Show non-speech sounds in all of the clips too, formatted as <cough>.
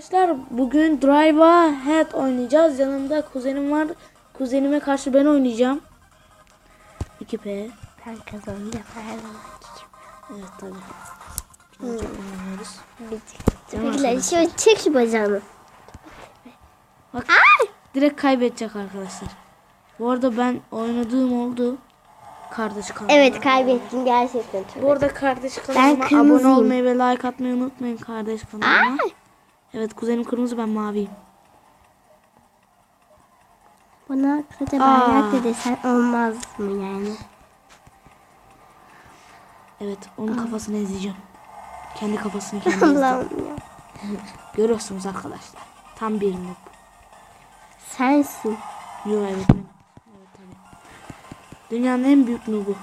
Arkadaşlar bugün Drive'a Head oynayacağız. Yanımda kuzenim var. Kuzenime karşı ben oynayacağım. 2P. Ben kazandım her zaman. Evet tabii. Birazcık oynamıyoruz. Bekle şöyle çek şu bacağını. Bak direkt kaybedecek arkadaşlar. Bu arada ben oynadığım oldu. Kardeş kanalıma. Evet kaybettim gerçekten. Çok. Bu arada kardeş kanalıma abone kırmızıyım. olmayı ve like atmayı unutmayın kardeş kanalıma. Evet kuzenim kırmızı ben maviyim. Kısaca Aa. bayrak da desen olmaz mı yani? Evet onun kafasını ezeceğim. Kendi kafasını <laughs> kendi ezeceğim. Allah'ım ya. <laughs> Görüyorsunuz arkadaşlar. Tam bir noob. Sensin. Yo evet. Evet tabii. Dünyanın en büyük noob'u.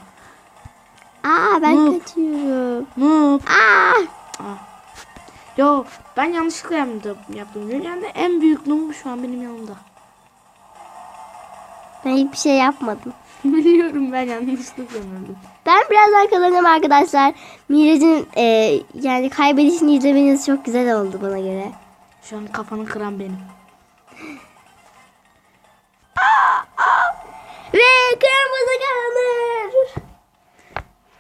Aa ben Noob. kaçıyorum. Noob. Aa. Aa. Yo ben yanlışlıkla yaptım. yaptım. Dünyanın en büyük noob'u şu an benim yanımda. Ben hiçbir şey yapmadım. <laughs> Biliyorum ben yanlışlıkla yaptım. Ben birazdan kazanacağım arkadaşlar. Miraç'ın e, yani kaybedişini izlemeniz çok güzel oldu bana göre. Şu an kafanı kıran benim. <laughs> Ve kırmızı kazanır.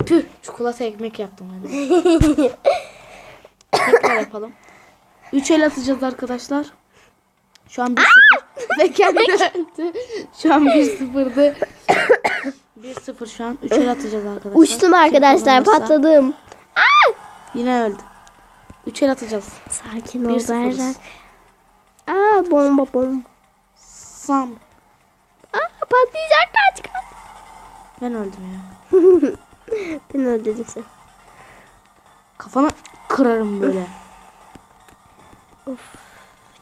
Tüh çikolata ekmek yaptım hadi. <laughs> Tekrar yapalım. 3 el atacağız arkadaşlar. Şu an 1-0. Ve kendi öldü. Şu an 1-0'dı. 1-0 şu an. 3 el atacağız arkadaşlar. Uçtum arkadaşlar patladım. Yine öldü. 3 el atacağız. Sakin ol. Berrak. Aa bomba bomba. Sam. Aa patlayacak kaç. Ben öldüm ya. <laughs> Ben öldürdüm sen. Kafana kırarım böyle.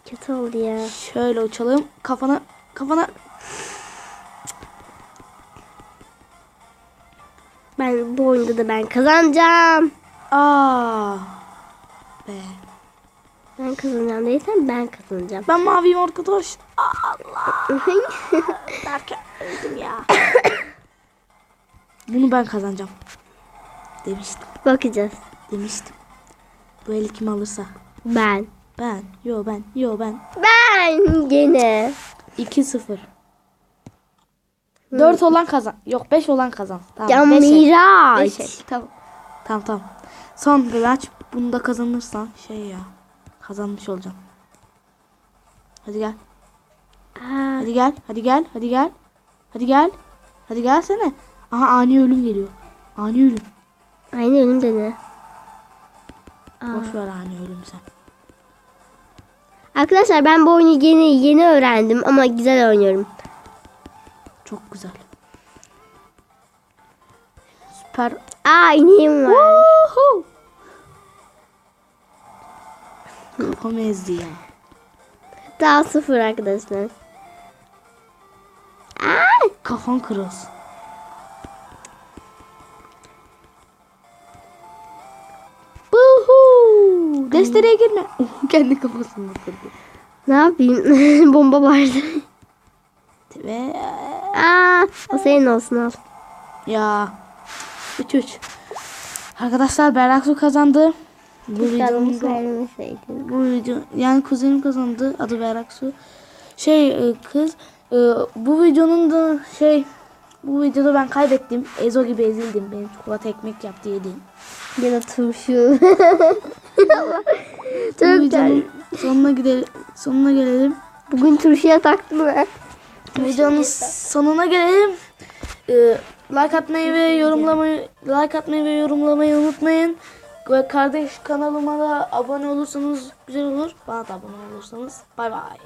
Kötü oldu ya. Şöyle uçalım. Kafana kafana Ben bu oyunda da ben kazanacağım. Aa. Be. Ben kazanacağım değilsen ben kazanacağım. Ben maviyim arkadaş. Allah. <laughs> Derken öldüm ya. Bunu ben kazanacağım. Demiştim. Bakacağız. Demiştim. Bu eli kim alırsa. Ben. Ben. Yo ben. Yo ben. Ben gene. 2-0. 4 olan kazan. Yok 5 olan kazan. Tamam. Ya beş el. Miraç. Beş el. Tamam. Tamam tamam. Son maç. Bunu da kazanırsan şey ya. Kazanmış olacağım. Hadi gel. Aa, Hadi gel. Hadi gel. Hadi gel. Hadi gel. Hadi gelsene. Aha ani ölüm geliyor. Ani ölüm. aynı önümde ne? Boş ver ani ölüm sen. Arkadaşlar ben bu oyunu yeni yeni öğrendim ama güzel oynuyorum. Çok güzel. Süper. Aa ineğim var. Woohoo! Ezdi ya. Daha sıfır arkadaşlar. Aa, Kafan kırılsın. Destereye girme. <laughs> Kendi kafasını kırdı. ne yapayım? <laughs> Bomba vardı. Ve Aa, o senin olsun al. ya 3 3. Arkadaşlar Berraksu kazandı. Bu videonun da- söylemeseydin. bu video yani kuzenim kazandı adı Berraksu. Şey e, kız e, bu videonun da şey bu videoda ben kaybettim. Ezo gibi ezildim. Benim çikolata ekmek yaptı yedim. Ya da turşu. <laughs> Bu Çok güzel. sonuna gidelim. Sonuna gelelim. Bugün turşuya taktım ben. Videonun sonuna gelelim. E, like atmayı ve yorumlamayı like atmayı ve yorumlamayı unutmayın. Ve kardeş kanalıma da abone olursanız güzel olur. Bana da abone olursanız bay bay.